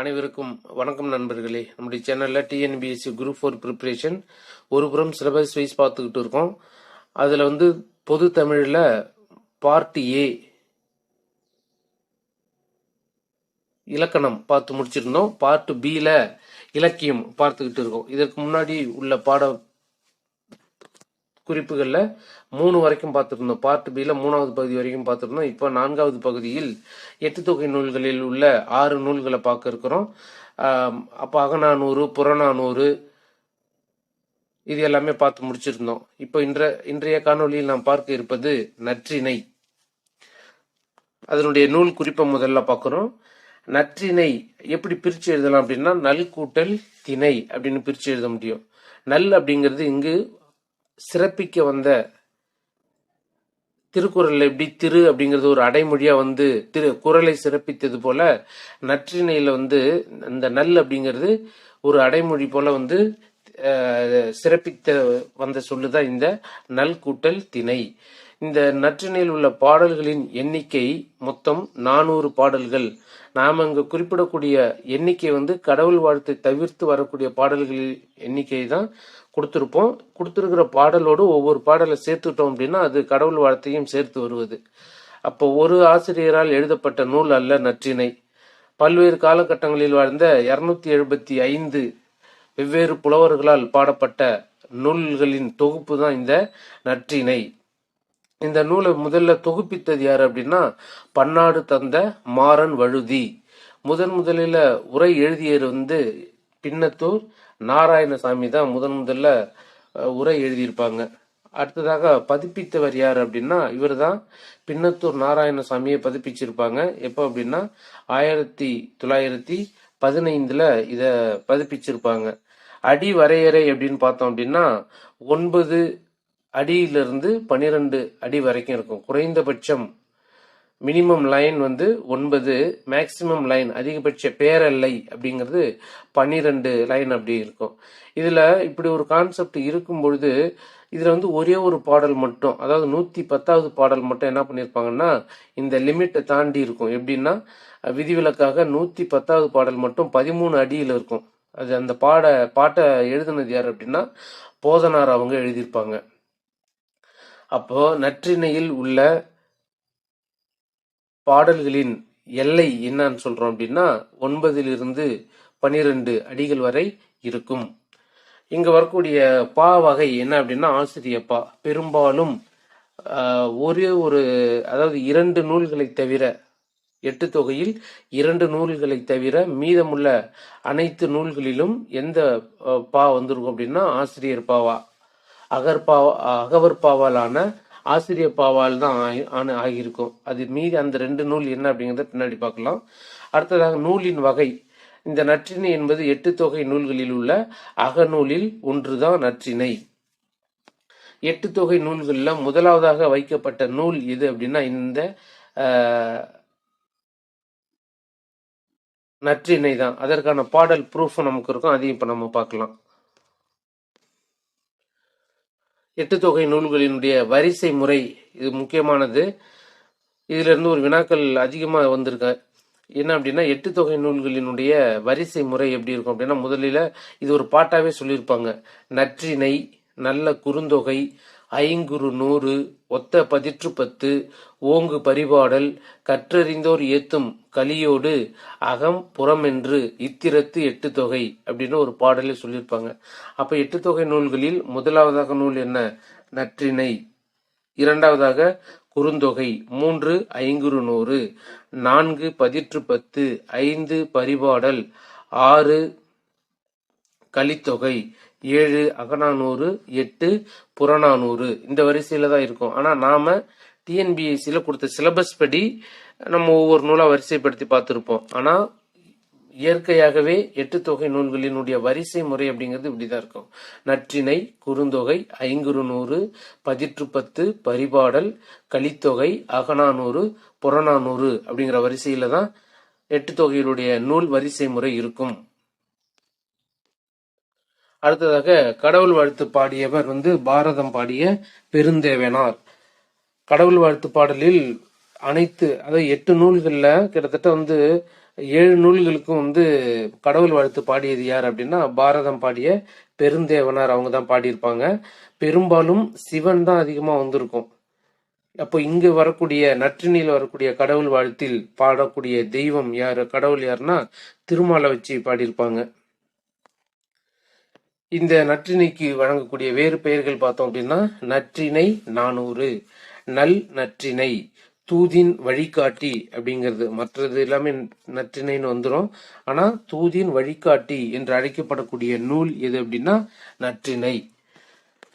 அனைவருக்கும் வணக்கம் நண்பர்களே. நம்முடைய சேனலில் டிஎன்பிஎஸ்சி குரூப் ஃபோர் ப்ரிப்பரேஷன் ஒரு புறம் சிலபஸ் வைஸ் பார்த்துக்கிட்டு இருக்கோம். அதில் வந்து பொது தமிழில் பார்ட் ஏ இலக்கணம் பார்த்து முடிச்சிருந்தோம். பார்ட் பியில் இலக்கியம் பார்த்துக்கிட்டு இருக்கோம். இதற்கு முன்னாடி உள்ள பாட குறிப்புகளில் மூணு வரைக்கும் பார்த்துருந்தோம். பார்ட் பியில் மூணாவது பகுதி வரைக்கும் பார்த்துருந்தோம். இப்போ நான்காவது பகுதியில் எட்டு தொகை நூல்களில் உள்ள ஆறு நூல்களை பார்க்க இருக்கிறோம். அப்போ அகநானூறு புறநானூறு இது எல்லாமே பார்த்து முடிச்சிருந்தோம். இப்போ இன்ற இன்றைய காணொளியில் நாம் பார்க்க இருப்பது நற்றிணை. அதனுடைய நூல் குறிப்பை முதல்ல பார்க்குறோம். நற்றிணை எப்படி பிரித்து எழுதலாம் அப்படின்னா நல் கூட்டல் திணை அப்படின்னு பிரித்து எழுத முடியும். நல் அப்படிங்கிறது இங்கு சிறப்பிக்க வந்த திருக்குறள் எப்படி திரு அப்படிங்கிறது ஒரு அடைமொழியா வந்து திரு குறளை சிறப்பித்தது போல நற்றிணையில் வந்து இந்த நல் அப்படிங்கிறது ஒரு அடைமொழி போல வந்து சிறப்பித்த வந்த சொல்லுதான் இந்த நல் கூட்டல் திணை. இந்த நற்றிணையில் உள்ள பாடல்களின் எண்ணிக்கை மொத்தம் நானூறு பாடல்கள். நாம் அங்கு குறிப்பிடக்கூடிய எண்ணிக்கை வந்து கடவுள் வாழ்த்தை தவிர்த்து வரக்கூடிய பாடல்களின் எண்ணிக்கை தான் கொடுத்துருப்போம். கொடுத்துருக்கிற பாடலோடு ஒவ்வொரு பாடலை சேர்த்துட்டோம் அப்படின்னா அது கடவுள் வாழ்த்தையும் சேர்த்து வருவது. அப்போ ஒரு ஆசிரியரால் எழுதப்பட்ட நூல் அல்ல நற்றிணை பல்வேறு காலகட்டங்களில் வாழ்ந்த இரநூத்தி எழுபத்தி ஐந்து வெவ்வேறு புலவர்களால் பாடப்பட்ட நூல்களின் தொகுப்பு தான் இந்த நற்றிணை இந்த நூலை முதல்ல தொகுப்பித்தது யார் அப்படின்னா பன்னாடு தந்த மாறன் வழுதி. முதன் முதலில் உரை எழுதியது வந்து பின்னத்தூர் நாராயணசாமி தான் முதன் முதல்ல உரை எழுதியிருப்பாங்க. அடுத்ததாக பதிப்பித்தவர் யார் அப்படின்னா இவர் தான் பின்னத்தூர் நாராயணசாமியை பதிப்பிச்சிருப்பாங்க. எப்போ அப்படின்னா ஆயிரத்தி தொள்ளாயிரத்தி பதினைந்தில் இதை பதிப்பிச்சிருப்பாங்க. அடி வரையறை அப்படின்னு பார்த்தோம் அப்படின்னா ஒன்பது அடியிலிருந்து பன்னிரெண்டு அடி வரைக்கும் இருக்கும். குறைந்தபட்சம் மினிமம் லைன் வந்து ஒன்பது மேக்சிமம் லைன் அதிகபட்ச பேரல்லை அப்படிங்கிறது பன்னிரெண்டு லைன் அப்படி இருக்கும். இதில் இப்படி ஒரு கான்செப்ட் இருக்கும் பொழுது இதில் வந்து ஒரே ஒரு பாடல் மட்டும் அதாவது நூற்றி பத்தாவது பாடல் மட்டும் என்ன பண்ணியிருப்பாங்கன்னா இந்த லிமிட்டை தாண்டி இருக்கும். எப்படின்னா விதிவிலக்காக நூற்றி பத்தாவது பாடல் மட்டும் பதிமூணு அடியில் இருக்கும். அது அந்த பாட பாட்டை எழுதுனது யார் அப்படின்னா போதனார் அவங்க எழுதியிருப்பாங்க. அப்போது நற்றிணையில் உள்ள பாடல்களின் எல்லை என்னன்னு சொல்றோம் அப்படின்னா ஒன்பதிலிருந்து பனிரெண்டு அடிகள் வரை இருக்கும். இங்க வரக்கூடிய பா வகை என்ன அப்படின்னா ஆசிரியப்பா. பா பெரும்பாலும் ஒரே ஒரு அதாவது இரண்டு நூல்களை தவிர எட்டு தொகையில் இரண்டு நூல்களை தவிர மீதமுள்ள அனைத்து நூல்களிலும் எந்த பா வந்திருக்கும் அப்படின்னா ஆசிரியர் பாவா. அகர்பாவா அகவர் பாவாலான ஆசிரியர் பாவால் தான் ஆகி- ஆன ஆகியிருக்கும். அது மீதி அந்த ரெண்டு நூல் என்ன அப்படிங்கிறத பின்னாடி பார்க்கலாம். அடுத்ததாக நூலின் வகை. இந்த நற்றிணை என்பது எட்டு தொகை நூல்களில் உள்ள அகநூலில் ஒன்றுதான் நற்றிணை எட்டு தொகை நூல்களில் முதலாவதாக வைக்கப்பட்ட நூல் எது அப்படின்னா இந்த நற்றினை நற்றிணை தான். அதற்கான பாடல் ப்ரூஃப் நமக்கு இருக்கும். அதையும் இப்போ நம்ம பார்க்கலாம். எட்டு தொகை நூல்களினுடைய வரிசை முறை இது முக்கியமானது. இதிலிருந்து ஒரு வினாக்கள் அதிகமாக வந்திருக்கு. என்ன அப்படின்னா எட்டு தொகை நூல்களினுடைய வரிசை முறை எப்படி இருக்கும் அப்படின்னா முதலில் இது ஒரு பாட்டாவே சொல்லியிருப்பாங்க. நற்றிணை நல்ல குறுந்தொகை ஐங்குறு நூறு ஒத்த பதிற்று பத்து ஓங்கு பரிபாடல் கற்றறிந்தோர் ஏத்தும் கலியோடு அகம் புறமென்று இத்திரத்து எட்டு தொகை அப்படின்னு ஒரு பாடலே சொல்லியிருப்பாங்க. அப்ப எட்டு தொகை நூல்களில் முதலாவதாக நூல் என்ன? நற்றினை இரண்டாவதாக குறுந்தொகை. மூன்று ஐங்குறு நூறு. நான்கு பதிற்று பத்து. ஐந்து பரிபாடல். ஆறு கலித்தொகை. ஏழு அகநானூறு எட்டு புறநானூறு. இந்த வரிசையில் தான் இருக்கும். ஆனால் நாம் டிஎன்பிஎஸ்சியில் கொடுத்த சிலபஸ் படி நம்ம ஒவ்வொரு நூலாக வரிசைப்படுத்தி பார்த்துருப்போம். ஆனால் இயற்கையாகவே எட்டு தொகை நூல்களினுடைய வரிசை முறை அப்படிங்கிறது இப்படிதான் இருக்கும். நற்றிணை குறுந்தொகை ஐங்குறு நூறு பதிற்று பத்து பரிபாடல் கலித்தொகை அகநானூறு புறநானூறு அப்படிங்கிற வரிசையில தான் எட்டு தொகையினுடைய நூல் வரிசை முறை இருக்கும். அடுத்ததாக கடவுள் வாழ்த்து பாடியவர் வந்து பாரதம் பாடிய பெருந்தேவனார். கடவுள் வாழ்த்து பாடலில் அனைத்து அதாவது எட்டு நூல்களில் கிட்டத்தட்ட வந்து ஏழு நூல்களுக்கும் வந்து கடவுள் வாழ்த்து பாடியது யார் அப்படின்னா பாரதம் பாடிய பெருந்தேவனார் அவங்க தான் பாடியிருப்பாங்க. பெரும்பாலும் சிவன் தான் அதிகமாக வந்திருக்கும். அப்போ இங்கு வரக்கூடிய நற்றினியில் வரக்கூடிய கடவுள் வாழ்த்தில் பாடக்கூடிய தெய்வம் யார் கடவுள் யாருன்னா திருமாலை வச்சு பாடியிருப்பாங்க. இந்த நற்றினைக்கு வழங்கக்கூடிய வேறு பெயர்கள் பார்த்தோம் அப்படின்னா நற்றினை நானூறு நல் நற்றினை தூதின் வழிகாட்டி அப்படிங்கிறது. மற்றது எல்லாமே நற்றினைன்னு வந்துடும் ஆனால் தூதின் வழிகாட்டி என்று அழைக்கப்படக்கூடிய நூல் எது அப்படின்னா நற்றினை.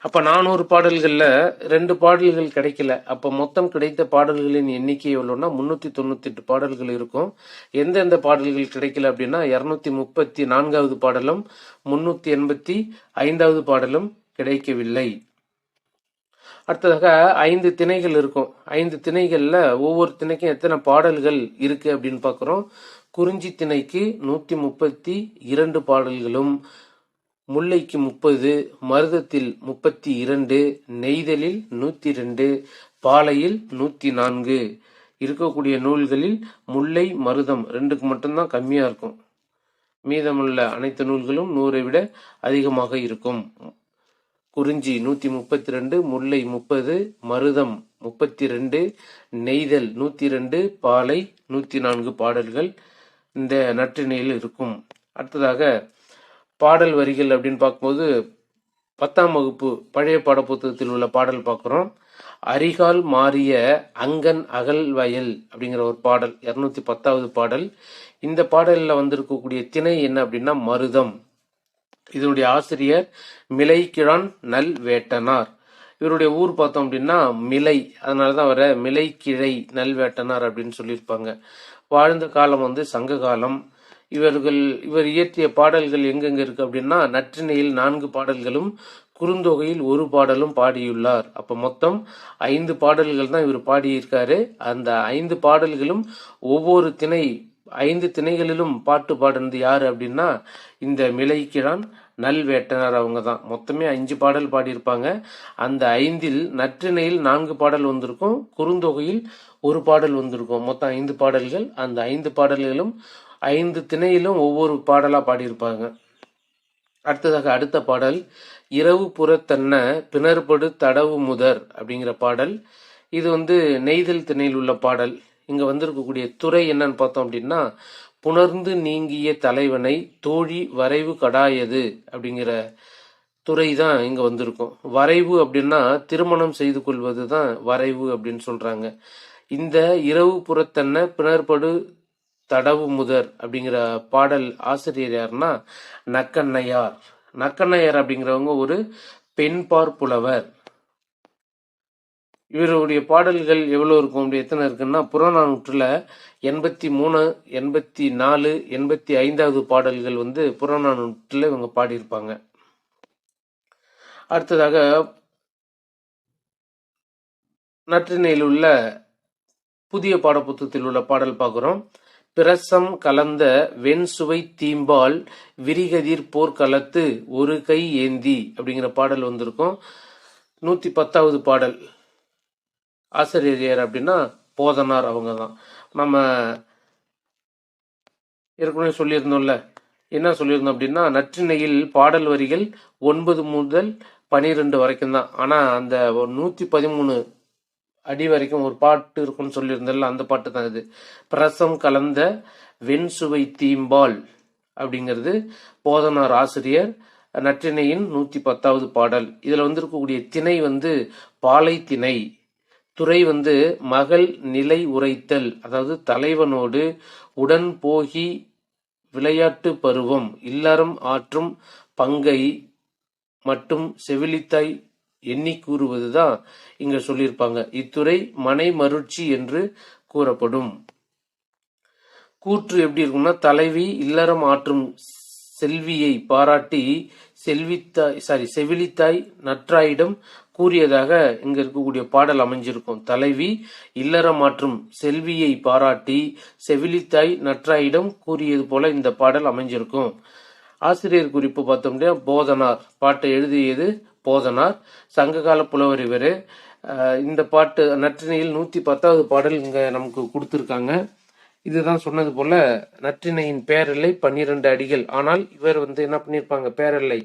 அப்ப நானூறு பாடல்கள்ல ரெண்டு பாடல்கள் கிடைக்கல. அப்ப மொத்தம் கிடைத்த பாடல்களின் எண்ணிக்கை எவ்வளோன்னா முன்னூத்தி தொண்ணூத்தி எட்டு பாடல்கள் இருக்கும். எந்தெந்த பாடல்கள் கிடைக்கல அப்படின்னா இருநூத்தி முப்பத்தி நான்காவது பாடலும் முன்னூத்தி எண்பத்தி ஐந்தாவது பாடலும் கிடைக்கவில்லை. அடுத்ததாக ஐந்து திணைகள் இருக்கும். ஐந்து திணைகள்ல ஒவ்வொரு திணைக்கும் எத்தனை பாடல்கள் இருக்கு அப்படின்னு பாக்குறோம். குறிஞ்சி திணைக்கு நூத்தி முப்பத்தி இரண்டு பாடல்களும் முல்லைக்கு முப்பது மருதத்தில் முப்பத்தி இரண்டு நெய்தலில் நூத்தி ரெண்டு பாலையில் நூத்தி நான்கு இருக்கக்கூடிய நூல்களில் முல்லை மருதம் ரெண்டுக்கு மட்டும்தான் கம்மியா இருக்கும். மீதமுள்ள அனைத்து நூல்களும் நூறை விட அதிகமாக இருக்கும். குறிஞ்சி நூத்தி முப்பத்தி ரெண்டு முல்லை முப்பது மருதம் முப்பத்தி ரெண்டு நெய்தல் நூத்தி ரெண்டு பாலை நூத்தி நான்கு பாடல்கள் இந்த நற்றிணையில் இருக்கும். அடுத்ததாக பாடல் வரிகள் அப்படின்னு பார்க்கும்போது பத்தாம் வகுப்பு பழைய பாடப்புத்தகத்தில் உள்ள பாடல் பார்க்குறோம். அரிகால் மாறிய அங்கன் அகல் வயல் அப்படிங்கிற ஒரு பாடல் இரநூத்தி பத்தாவது பாடல். இந்த பாடலில் வந்திருக்கக்கூடிய திணை என்ன அப்படின்னா மருதம். இதனுடைய ஆசிரியர் மிலைக்கிழான் நல் வேட்டனார். இவருடைய ஊர் பார்த்தோம் அப்படின்னா மிலை. அதனாலதான் வர மிலை கிழை நல் வேட்டனார் அப்படின்னு சொல்லியிருப்பாங்க. வாழ்ந்த காலம் வந்து சங்க காலம் இவர்கள் இவர் இயற்றிய பாடல்கள் எங்கெங்க இருக்கு அப்படின்னா நற்றிணையில் நான்கு பாடல்களும் குறுந்தொகையில் ஒரு பாடலும் பாடியுள்ளார். அப்போ மொத்தம் ஐந்து பாடல்கள் தான் இவர் பாடியிருக்காரு. அந்த ஐந்து பாடல்களும் ஒவ்வொரு திணை ஐந்து திணைகளிலும் பாட்டு பாடுனது யார் அப்படின்னா இந்த மிளைக்கிழான் நல்வேட்டனர் அவங்க தான். மொத்தமே அஞ்சு பாடல் பாடியிருப்பாங்க. அந்த ஐந்தில் நற்றிணையில் நான்கு பாடல் வந்திருக்கும் குறுந்தொகையில் ஒரு பாடல் வந்திருக்கும். மொத்தம் ஐந்து பாடல்கள். அந்த ஐந்து பாடல்களும் ஐந்து திணையிலும் ஒவ்வொரு பாடலா பாடியிருப்பாங்க. அடுத்ததாக அடுத்த பாடல் இரவு புறத்தன்ன பிணர்படு தடவு முதர் அப்படிங்கிற பாடல். இது வந்து நெய்தல் திணையில் உள்ள பாடல். இங்க வந்திருக்கக்கூடிய துறை என்னன்னு பார்த்தோம் அப்படின்னா புணர்ந்து நீங்கிய தலைவனை தோழி வரைவு கடாயது அப்படிங்கிற துறை தான் இங்கே வந்திருக்கும். வரைவு அப்படின்னா திருமணம் செய்து கொள்வது தான் வரைவு அப்படின்னு சொல்கிறாங்க இந்த இரவு புறத்தன்ன பிணர்படு தடவு முதர் அப்படிங்கிற பாடல் ஆசிரியர் யாருன்னா நக்கண்ணையார் நக்கண்ணையார் அப்படிங்கிறவங்க ஒரு பெண்பார் புலவர் இவருடைய பாடல்கள் எவ்வளவு இருக்கும் அப்படி எத்தனை இருக்குன்னா புறநானூற்றுல எண்பத்தி மூணு எண்பத்தி நாலு எண்பத்தி ஐந்தாவது பாடல்கள் வந்து புறநானூற்றுல இவங்க பாடியிருப்பாங்க. அடுத்ததாக நற்றினையில் உள்ள புதிய பாடப்புத்தகத்தில் உள்ள பாடல் பார்க்குறோம். பிரசம் கலந்த வெண்சுவை தீம்பால் விரிகதிர் போர்க்களத்து ஒரு கை ஏந்தி அப்படிங்கிற பாடல் வந்திருக்கும். நூத்தி பத்தாவது பாடல். ஆசிரியர் யார் அப்படின்னா போதனார் அவங்க தான் நம்ம ஏற்கனவே சொல்லியிருந்தோம்ல. என்ன சொல்லியிருந்தோம் அப்படின்னா நற்றிணையில் பாடல் வரிகள் ஒன்பது முதல் பனிரெண்டு வரைக்கும் தான் ஆனால் அந்த நூற்றி பதிமூணு அடி வரைக்கும் ஒரு பாட்டு இருக்கும்னு சொல்லியிருந்தால அந்த பாட்டு தான் இது. பிரசம் கலந்த வெண்சுவை தீம்பால் அப்படிங்கிறது போதனார் ஆசிரியர் நற்றிணையின் நூத்தி பத்தாவது பாடல். இதுல வந்திருக்கக்கூடிய திணை வந்து பாலை திணை. துறை வந்து மகள் நிலை உரைத்தல் அதாவது தலைவனோடு உடன் போகி விளையாட்டு பருவம் இல்லறம் ஆற்றும் பங்கை மட்டும் செவிலித்தாய் எண்ணி கூறுவதுதான் இங்க சொல்லியிருப்பாங்க. இத்துறை மனை மருட்சி என்று கூறப்படும். கூற்று எப்படி இருக்கும்னா தலைவி இல்லறம் ஆற்றும் செல்வியை பாராட்டி செல்வித்தாய் சாரி செவிலித்தாய் நற்றாயிடம் கூறியதாக இங்க இருக்கக்கூடிய பாடல் அமைஞ்சிருக்கும். தலைவி இல்லறம் மாற்றும் செல்வியை பாராட்டி செவிலித்தாய் நற்றாயிடம் கூறியது போல இந்த பாடல் அமைஞ்சிருக்கும். ஆசிரியர் குறிப்பு பார்த்தோம்னா போதனார். பாட்டை எழுதியது போதனார் சங்ககால புலவர் இவர் இந்த பாட்டு நற்றிணையில் நூற்றி பத்தாவது பாடல் இங்கே நமக்கு கொடுத்துருக்காங்க. இதுதான் சொன்னது போல நற்றிணையின் பேரலை பன்னிரண்டு அடிகள். ஆனால் இவர் வந்து என்ன பண்ணியிருப்பாங்க? பேரலை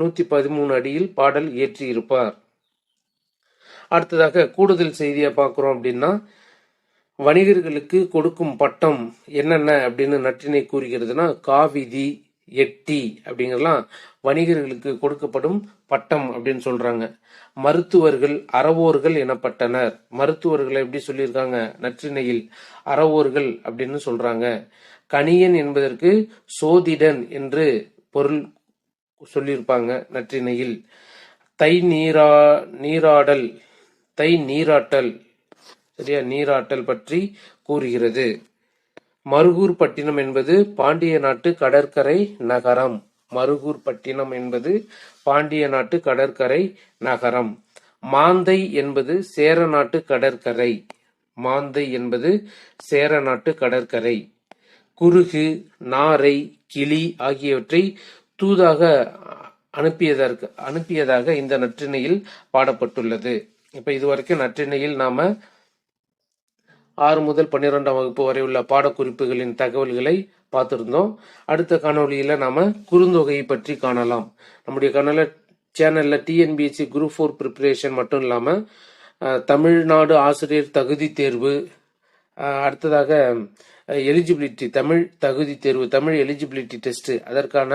நூற்றி பதிமூணு அடியில் பாடல் இயற்றி இருப்பார் அடுத்ததாக கூடுதல் செய்தியை பார்க்குறோம் அப்படின்னா வணிகர்களுக்கு கொடுக்கும் பட்டம் என்னென்ன அப்படின்னு நற்றினை கூறுகிறதுனா காவிதி எட்டி அப்படிங்கிறலாம் வணிகர்களுக்கு கொடுக்கப்படும் பட்டம் அப்படின்னு சொல்றாங்க. மருத்துவர்கள் அறவோர்கள் எனப்பட்டனர். மருத்துவர்களை எப்படி சொல்லியிருக்காங்க? நற்றிணையில் அறவோர்கள் அப்படின்னு சொல்றாங்க. கணியன் என்பதற்கு சோதிடன் என்று பொருள் சொல்லியிருப்பாங்க நற்றிணையில். தை நீரா நீராடல் தை நீராட்டல் சரியா? நீராட்டல் பற்றி கூறுகிறது. மருகூர் பட்டினம் என்பது பாண்டிய நாட்டு கடற்கரை நகரம். மருகூர் பட்டினம் என்பது பாண்டிய நாட்டு கடற்கரை நகரம். மாந்தை என்பது சேர நாட்டு கடற்கரை. மாந்தை என்பது சேர நாட்டு கடற்கரை. குருகு நாரை கிளி ஆகியவற்றை தூதாக அனுப்பியதற்கு அனுப்பியதாக இந்த நற்றிணையில் பாடப்பட்டுள்ளது. இப்ப இதுவரைக்கும் நற்றிணையில் நாம ஆறு முதல் பன்னிரெண்டாம் வகுப்பு வரை உள்ள பாடக்குறிப்புகளின் தகவல்களை பார்த்துருந்தோம். அடுத்த காணொலியில் நாம குறுந்தொகையை பற்றி காணலாம். நம்முடைய கனல சேனல்ல டிஎன்பிஎஸ்சி குரூப் ஃபோர் ப்ரிப்பரேஷன் மட்டும் இல்லாமல் தமிழ்நாடு ஆசிரியர் தகுதி தேர்வு அடுத்ததாக எலிஜிபிலிட்டி தமிழ் தகுதி தேர்வு தமிழ் எலிஜிபிலிட்டி டெஸ்ட் அதற்கான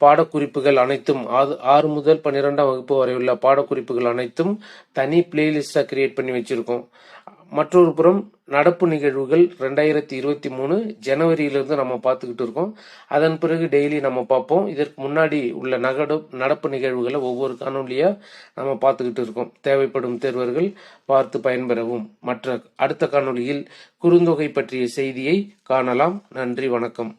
பாடக்குறிப்புகள் அனைத்தும் ஆறு- ஆறு முதல் பன்னிரெண்டாம் வகுப்பு வரை உள்ள பாடக்குறிப்புகள் அனைத்தும் தனி பிளேலிஸ்டா கிரியேட் பண்ணி வச்சிருக்கோம். மற்றொரு புறம் நடப்பு நிகழ்வுகள் ரெண்டாயிரத்தி இருபத்தி மூணு ஜனவரியிலிருந்து நம்ம பார்த்துக்கிட்டு இருக்கோம். அதன் பிறகு டெய்லி நம்ம பார்ப்போம். இதற்கு முன்னாடி உள்ள நகடு நடப்பு நிகழ்வுகளை ஒவ்வொரு காணொலியாக நம்ம பார்த்துக்கிட்டு இருக்கோம். தேவைப்படும் தேர்வர்கள் பார்த்து பயன்பெறவும். மற்ற அடுத்த காணொளியில் குறுந்தொகை பற்றிய செய்தியை காணலாம். நன்றி வணக்கம்.